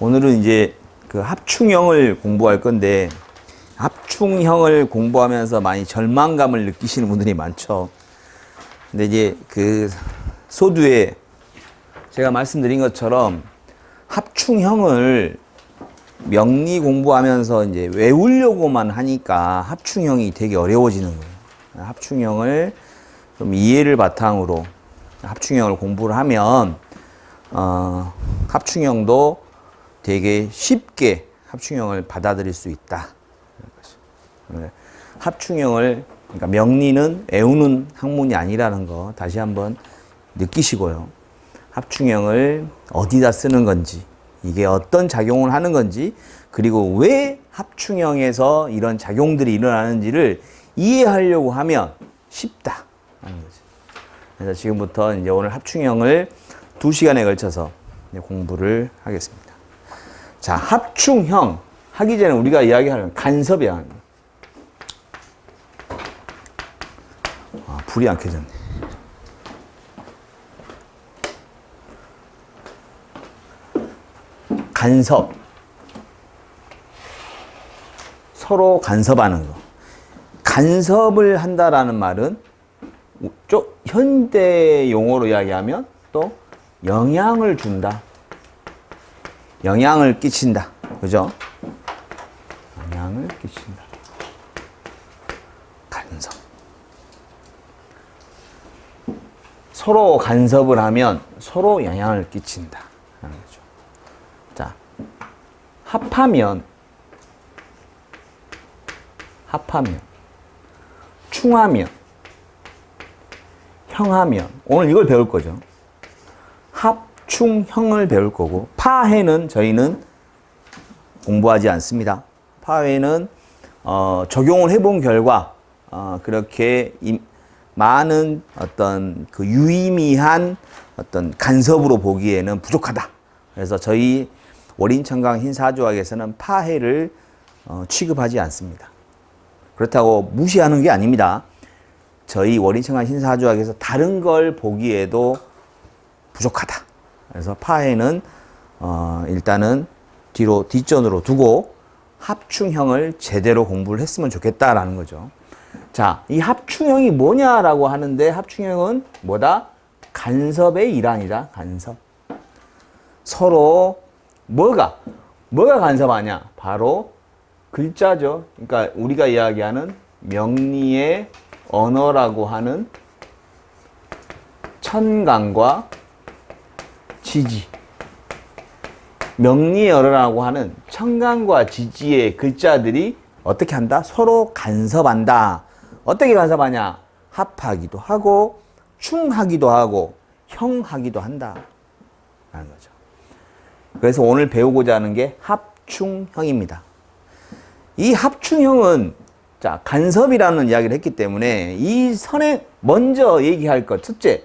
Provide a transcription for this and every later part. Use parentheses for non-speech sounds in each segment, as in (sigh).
오늘은 이제 그 합충형을 공부할 건데 합충형을 공부하면서 많이 절망감을 느끼시는 분들이 많죠. 근데 이제 그 소두에 제가 말씀드린 것처럼 합충형을 명리 공부하면서 이제 외우려고만 하니까 합충형이 되게 어려워지는 거예요. 합충형을 좀 이해를 바탕으로 합충형을 공부를 하면 어, 합충형도 되게 쉽게 합충형을 받아들일 수 있다. 네. 합충형을 그러니까 명리는 애우는 학문이 아니라는 거 다시 한번 느끼시고요. 합충형을 어디다 쓰는 건지 이게 어떤 작용을 하는 건지 그리고 왜 합충형에서 이런 작용들이 일어나는지를 이해하려고 하면 쉽다. 그래서 지금부터 이제 오늘 합충형을 두 시간에 걸쳐서 공부를 하겠습니다. 자, 합충형 하기 전에 우리가 이야기하는 간섭이야. 아, 불이 안 켜졌네. 간섭. 서로 간섭하는 거. 간섭을 한다라는 말은 좀 현대 용어로 이야기하면 또 영향을 준다. 영향을 끼친다. 그죠? 영향을 끼친다. 간섭. 서로 간섭을 하면 서로 영향을 끼친다. 자, 합하면, 합하면, 충하면, 형하면, 오늘 이걸 배울 거죠. 합 충형을 배울 거고, 파해는 저희는 공부하지 않습니다. 파해는 어, 적용을 해본 결과 어, 그렇게 이, 많은 어떤 그 유의미한 어떤 간섭으로 보기에는 부족하다. 그래서 저희 월인천강 흰사조학에서는 파해를 어, 취급하지 않습니다. 그렇다고 무시하는 게 아닙니다. 저희 월인천강 흰사조학에서 다른 걸 보기에도 부족하다. 그래서 파해는 어, 일단은 뒤로 뒷전으로 두고 합충형을 제대로 공부를 했으면 좋겠다라는 거죠. 자, 이 합충형이 뭐냐라고 하는데 합충형은 뭐다? 간섭의 일환이다. 간섭. 서로 뭐가 뭐가 간섭하냐? 바로 글자죠. 그러니까 우리가 이야기하는 명리의 언어라고 하는 천간과 지지. 명리의 언어라고 하는 천간과 지지의 글자들이 어떻게 한다? 서로 간섭한다. 어떻게 간섭하냐? 합하기도 하고 충하기도 하고 형하기도 한다. 라는 거죠. 그래서 오늘 배우고자 하는 게 합충형입니다. 이 합충형은 자, 간섭이라는 이야기를 했기 때문에 이 선에 먼저 얘기할 것 첫째,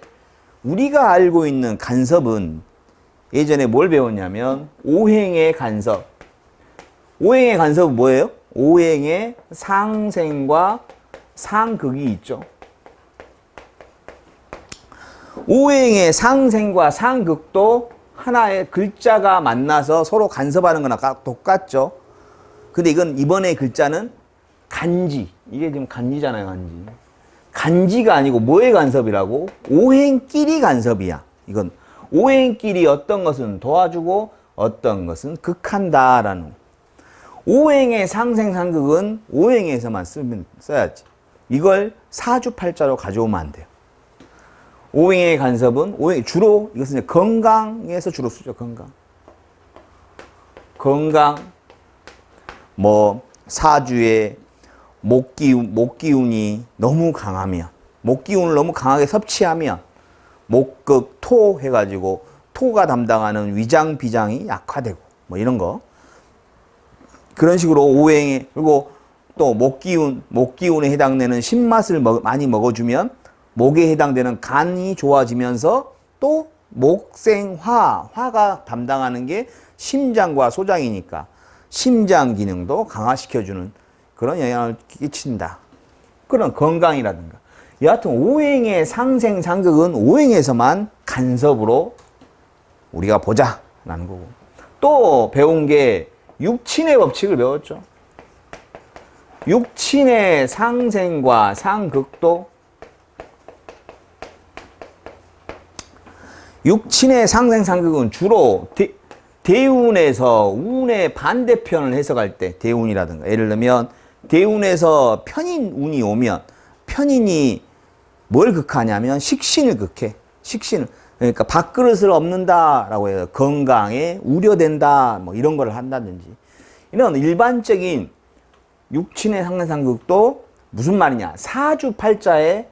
우리가 알고 있는 간섭은 예전에 뭘 배웠냐면 오행의 간섭. 오행의 간섭은 뭐예요? 오행의 상생과 상극이 있죠. 오행의 상생과 상극도 하나의 글자가 만나서 서로 간섭하는 거나 똑같죠. 근데 이건 이번에 글자는 간지. 이게 지금 간지잖아요, 간지. 간지가 아니고 뭐의 간섭이라고? 오행끼리 간섭이야. 이건 오행끼리 어떤 것은 도와주고 어떤 것은 극한다라는 오행의 상생상극은 오행에서만 쓰면 써야지. 이걸 사주팔자로 가져오면 안 돼요. 오행의 간섭은 오행 주로 이것은 건강에서 주로 쓰죠. 건강. 건강 뭐 사주에 목기운 목 기운이 너무 강하면 목 기운을 너무 강하게 섭취하면 목극 토 해가지고 토가 담당하는 위장 비장이 약화되고 뭐 이런 거 그런 식으로 오행에 그리고 또 목기운 목기운에 해당되는 신맛을 먹, 많이 먹어주면 목에 해당되는 간이 좋아지면서 또 목생화 화가 담당하는 게 심장과 소장이니까 심장 기능도 강화시켜주는 그런 영향을 끼친다. 그런 건강이라든가. 여하튼 오행의 상생 상극은 오행에서만 간섭으로 우리가 보자라는 거고 또 배운 게 육친의 법칙을 배웠죠. 육친의 상생과 상극도 육친의 상생 상극은 주로 대, 대운에서 운의 반대편을 해석할 때 대운이라든가 예를 들면 대운에서 편인 운이 오면 편인이 뭘 극하냐면 식신을 극해. 식신을 그러니까 밥그릇을 없는다라고 해요. 건강에 우려된다. 뭐 이런 걸 한다든지. 이런 일반적인 육친의 상생 상극도 무슨 말이냐? 사주 팔자에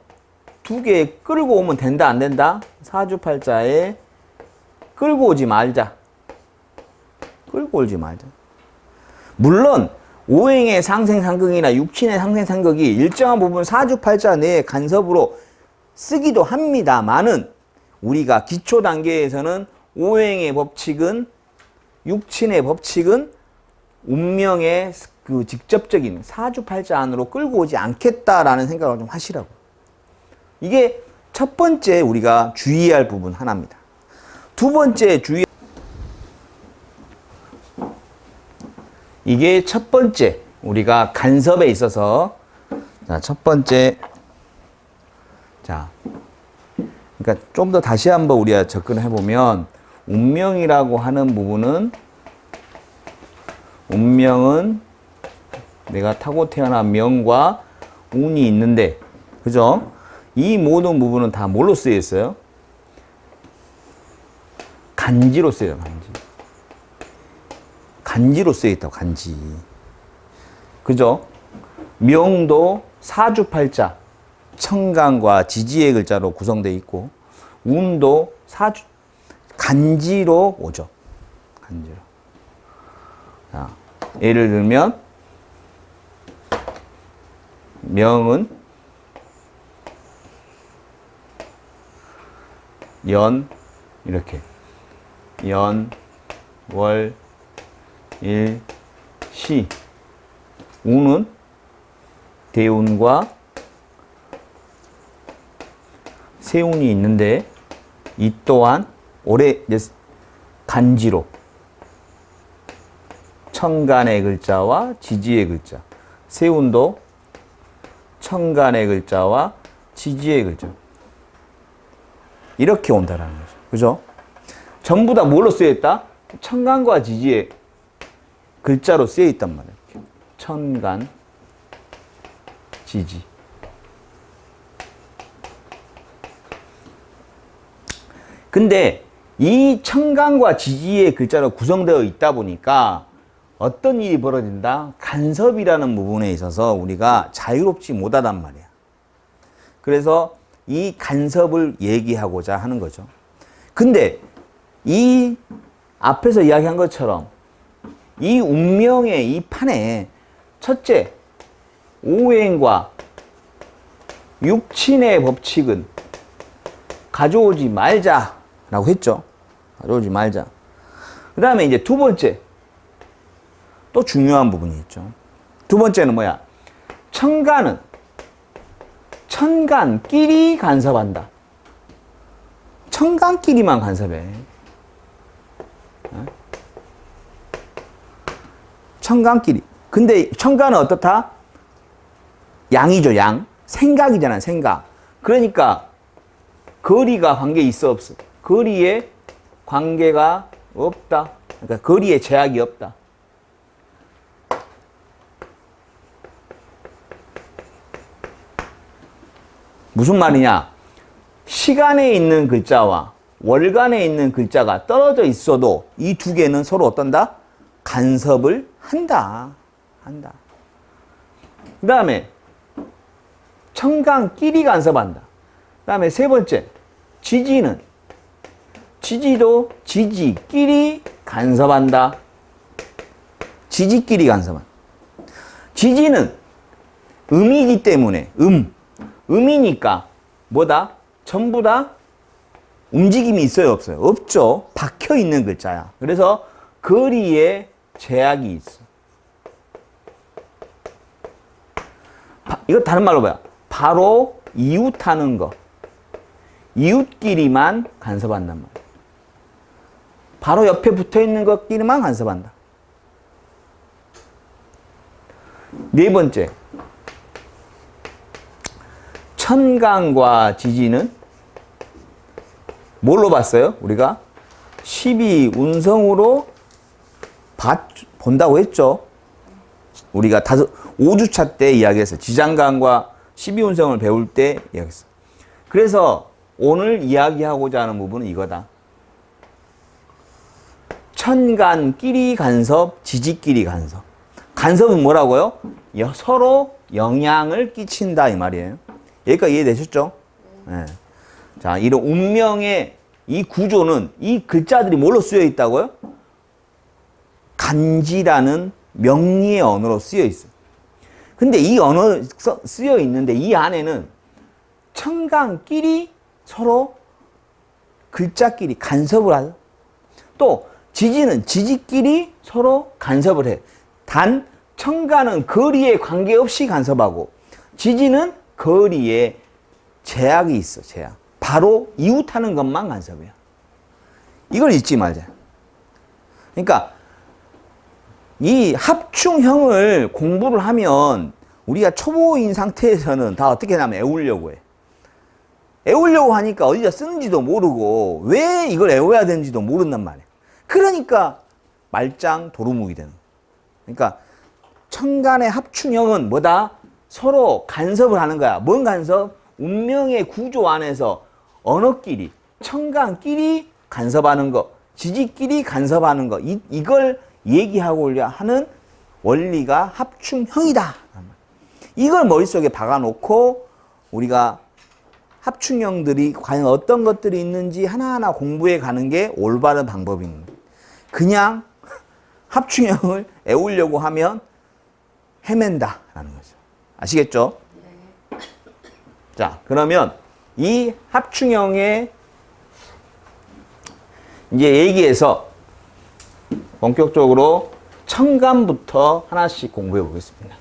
두 개 끌고 오면 된다 안 된다? 사주 팔자에 끌고 오지 말자. 끌고 오지 말자. 물론 오행의 상생상극이나 육친의 상생상극이 일정한 부분 사주팔자 내에 간섭으로 쓰기도 합니다만은 우리가 기초 단계에서는 오행의 법칙은 육친의 법칙은 운명의 그 직접적인 사주팔자 안으로 끌고 오지 않겠다라는 생각을 좀 하시라고. 이게 첫 번째 우리가 주의할 부분 하나입니다. 두 번째 주의 이게 첫 번째 우리가 간섭에 있어서 자, 첫 번째 자 그러니까 좀 더 다시 한번 우리가 접근해 보면 운명이라고 하는 부분은 운명은 내가 타고 태어난 명과 운이 있는데 그죠? 이 모든 부분은 다 뭘로 쓰여 있어요? 간지로 쓰여요, 간지. 간지로 쓰여 있다고, 간지. 그죠? 명도 사주팔자, 청강과 지지의 글자로 구성되어 있고, 운도 사주, 간지로 오죠. 간지로. 자, 예를 들면, 명은 연 이렇게 연, 월, 일, 시 우는 대운과 세운이 있는데 이 또한 올해 간지로 청간의 글자와 지지의 글자 세운도 청간의 글자와 지지의 글자 이렇게 온다라는 거죠. 그죠? 전부 다 뭘로 쓰여 있다? 천간과 지지의 글자로 쓰여 있단 말이에요. 천간, 지지. 근데 이 천간과 지지의 글자로 구성되어 있다 보니까 어떤 일이 벌어진다? 간섭이라는 부분에 있어서 우리가 자유롭지 못하단 말이야. 그래서 이 간섭을 얘기하고자 하는 거죠. 근데 이 앞에서 이야기한 것처럼 이 운명의 이 판에 첫째, 오행과 육친의 법칙은 가져오지 말자 라고 했죠. 가져오지 말자. 그 다음에 이제 두 번째, 또 중요한 부분이 있죠. 두 번째는 뭐야? 청가는 천간끼리 간섭한다. 천간끼리만 간섭해. 어? 천간끼리. 근데 천간은 어떻다? 양이죠, 양. 생각이잖아, 생각. 그러니까 거리가 관계 있어 없어? 거리에 관계가 없다. 그러니까 거리에 제약이 없다. 무슨 말이냐? 시간에 있는 글자와 월간에 있는 글자가 떨어져 있어도 이 두 개는 서로 어떤다? 간섭을 한다. 한다. 그 다음에 청강끼리 간섭한다. 그 다음에 세 번째, 지지는 지지도 지지끼리 간섭한다. 지지끼리 간섭한. 지지는 음이기 때문에 음. 음이니까 뭐다? 전부 다 움직임이 있어요, 없어요? 없죠. 박혀 있는 글자야. 그래서 거리에 제약이 있어. 바, 이거 다른 말로 봐요. 바로 이웃하는 거. 이웃끼리만 간섭한단 말이야. 바로 옆에 붙어 있는 것끼리만 간섭한다. 네 번째. 천간과 지지는 뭘로 봤어요? 우리가 12 운성으로 봤, 본다고 했죠. 우리가 다섯, 5주차 때 이야기했어요. 지장간과 12운성을 배울 때 이야기했어요. 그래서 오늘 이야기하고자 하는 부분은 이거다. 천간끼리 간섭, 지지끼리 간섭. 간섭은 뭐라고요? 여- 서로 영향을 끼친다 이 말이에요. 여기까지 이해되셨죠? 예. 자, 이런 운명의 이 구조는 이 글자들이 뭘로 쓰여 있다고요? 간지라는 명리의 언어로 쓰여 있어요. 근데 이 언어 써- 쓰여 있는데 이 안에는 천간끼리 서로 글자끼리 간섭을 하죠. 또 지지는 지지끼리 서로 간섭을 해. 단 천간은 거리에 관계없이 간섭하고 지지는 거리에 제약이 있어. 제약. 바로 이웃하는 것만 간섭이야. 이걸 잊지 말자. 그러니까 이 합충형을 공부를 하면 우리가 초보인 상태에서는 다 어떻게 하냐면 애우려고 해. 애우려고 하니까 어디다 쓰는지도 모르고 왜 이걸 애워야 되는지도 모른단 말이야. 그러니까 말짱 도루묵이 되는. 그러니까 천간의 합충형은 뭐다? 서로 간섭을 하는 거야. 뭔 간섭? 운명의 구조 안에서 언어끼리, 천간끼리 간섭하는 거, 지지끼리 간섭하는 거, 이, 이걸 얘기하고자 하는 원리가 합충형이다. 이걸 머릿속에 박아놓고 우리가 합충형들이 과연 어떤 것들이 있는지 하나하나 공부해 가는 게 올바른 방법입니다. 그냥 (laughs) 합충형을 애우려고 하면 헤맨다라는 거죠. 아시겠죠? 자, 그러면 이 합충형의 이제 얘기해서 본격적으로 천간부터 하나씩 공부해 보겠습니다.